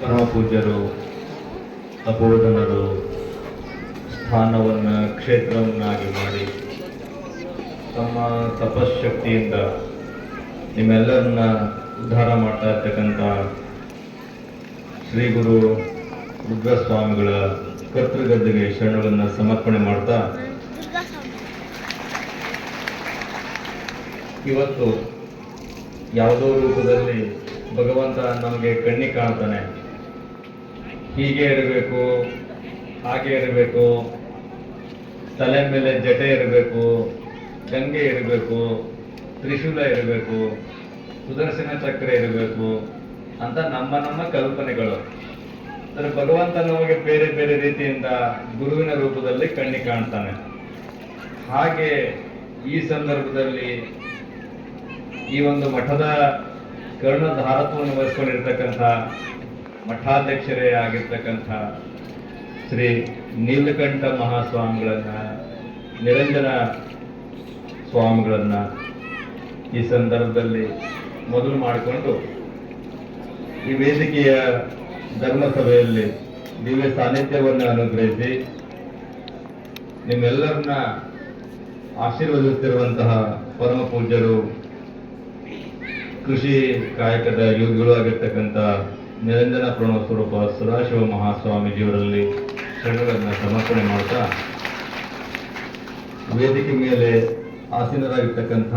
ಪರಮ ಪೂಜ್ಯರು ತಪೋಧನರು ಸ್ಥಾನವನ್ನು, ಕ್ಷೇತ್ರವನ್ನಾಗಿ ಮಾಡಿ, ತಮ್ಮ ತಪಶಕ್ತಿಯಿಂದ ನಿಮ್ಮೆಲ್ಲರನ್ನ ಉದ್ಧಾರ ಮಾಡ್ತಾ ಇರ್ತಕ್ಕಂಥ ಶ್ರೀ ಗುರು ರುದ್ರಸ್ವಾಮಿಗಳ ಕರ್ತೃಗದ್ದೆಗೆ ಶರಣಗಳನ್ನು ಸಮರ್ಪಣೆ ಮಾಡ್ತಾ ಇವತ್ತು ಯಾವುದೋ ರೂಪದಲ್ಲಿ ಭಗವಂತ ನಮಗೆ ಕಣ್ಣಿ ಕಾಣ್ತಾನೆ. ಹೀಗೆ ಇರಬೇಕು, ಹಾಗೆ ಇರಬೇಕು, ತಲೆ ಮೇಲೆ ಜಟೆ ಇರಬೇಕು, ಗಂಗೆ ಇರಬೇಕು, ತ್ರಿಶೂಲ ಇರಬೇಕು, ಸುದರ್ಶನ ಚಕ್ರ ಇರಬೇಕು, ಅಂತ ನಮ್ಮ ನಮ್ಮ ಕಲ್ಪನೆಗಳು. ಆದರೆ ಭಗವಂತ ನಮಗೆ ಬೇರೆ ಬೇರೆ ರೀತಿಯಿಂದ ಗುರುವಿನ ರೂಪದಲ್ಲಿ ಕಣ್ಣಿ ಕಾಣ್ತಾನೆ. ಹಾಗೆ ಈ ಸಂದರ್ಭದಲ್ಲಿ ಈ ಒಂದು ಮಠದ ಕರ್ಣಧಾರತ್ವವನ್ನು ವಹಿಸ್ಕೊಂಡಿರ್ತಕ್ಕಂಥ ಮಠಾಧ್ಯಕ್ಷರೇ ಆಗಿರ್ತಕ್ಕಂಥ ಶ್ರೀ ನೀಲಕಂಠ ಮಹಾಸ್ವಾಮಿಗಳನ್ನ, ನಿರಂಜನ ಸ್ವಾಮಿಗಳನ್ನ ಈ ಸಂದರ್ಭದಲ್ಲಿ ಮೊದಲು ಮಾಡಿಕೊಂಡು ಈ ವೇದಿಕೆಯ ಧರ್ಮಸಭೆಯಲ್ಲಿ ದಿವ್ಯ ಸಾನ್ನಿಧ್ಯವನ್ನು ಅನುಗ್ರಹಿಸಿ ನಿಮ್ಮೆಲ್ಲರನ್ನ ಆಶೀರ್ವದಿಸುತ್ತಿರುವಂತಹ ಪರಮ ಪೂಜ್ಯರು, ಕೃಷಿ ಕಾಯಕದ ಯೋಗಿಗಳು ಆಗಿರ್ತಕ್ಕಂಥ ನಿರಂಜನ ಪ್ರಣವ ಸ್ವರೂಪ ಸದಾಶಿವ ಮಹಾಸ್ವಾಮೀಜಿಯವರಲ್ಲಿ ಶರಣಗಳನ್ನು ಸಮರ್ಪಣೆ ಮಾಡ್ತಾ ವೇದಿಕೆ ಮೇಲೆ ಆಸೀನರಾಗಿರ್ತಕ್ಕಂಥ